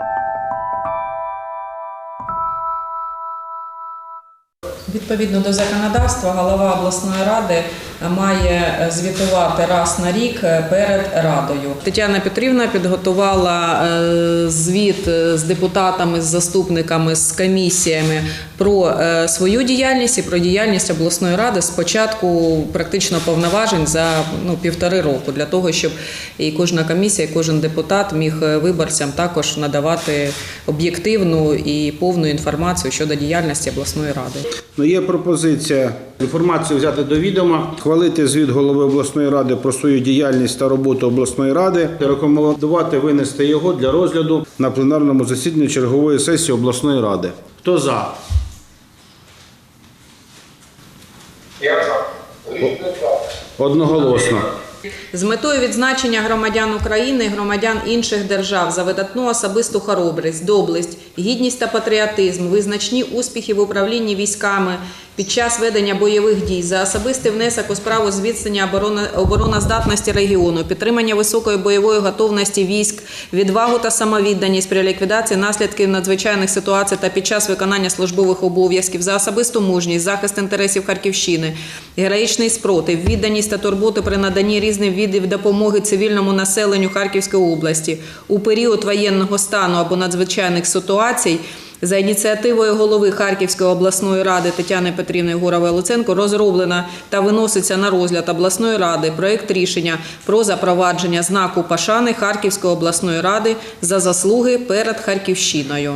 Thank you. Відповідно до законодавства, голова обласної ради має е, звітувати раз на рік е, перед радою. Тетяна Петрівна підготувала е, звіт з депутатами, з заступниками, з комісіями про свою діяльність і про діяльність обласної ради з початку практично повноважень за ну, півтори року, для того, щоб і кожна комісія, і кожен депутат міг виборцям також надавати об'єктивну і повну інформацію щодо діяльності обласної ради. Ну, є пропозиція інформацію взяти до відома, хвалити звіт голови обласної ради про свою діяльність та роботу обласної ради, рекомендувати винести його для розгляду на пленарному засіданні чергової сесії обласної ради. Хто за? Я за. Одноголосно. З метою відзначення громадян України громадян інших держав за видатну особисту хоробрість, доблесть, гідність та патріотизм, визначні успіхи в управлінні військами під час ведення бойових дій, за особистий внесок у справу оборони, обороноздатності регіону, підтримання високої бойової готовності військ, відвагу та самовідданість при ліквідації наслідків надзвичайних ситуацій та під час виконання службових обов'язків, за особисту мужність, захист інтересів Харківщини, героїчний спротив, відданість та турботу при наданні різних видів допомоги цивільному населенню Харківської області у період воєнного стану або надзвичайних ситуацій. За ініціативою голови Харківської обласної ради Тетяни Петрівни Гурової Луценко розроблена та виноситься на розгляд обласної ради проект рішення про запровадження знаку пошани Харківської обласної ради за заслуги перед Харківщиною.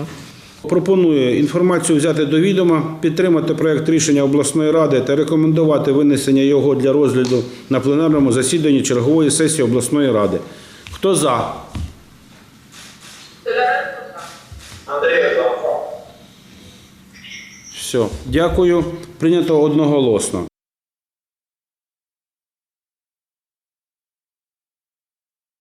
Пропоную інформацію взяти до відома, підтримати проект рішення обласної ради та рекомендувати винесення його для розгляду на пленарному засіданні чергової сесії обласної ради. Хто за? Андрій. Все, дякую. Прийнято одноголосно.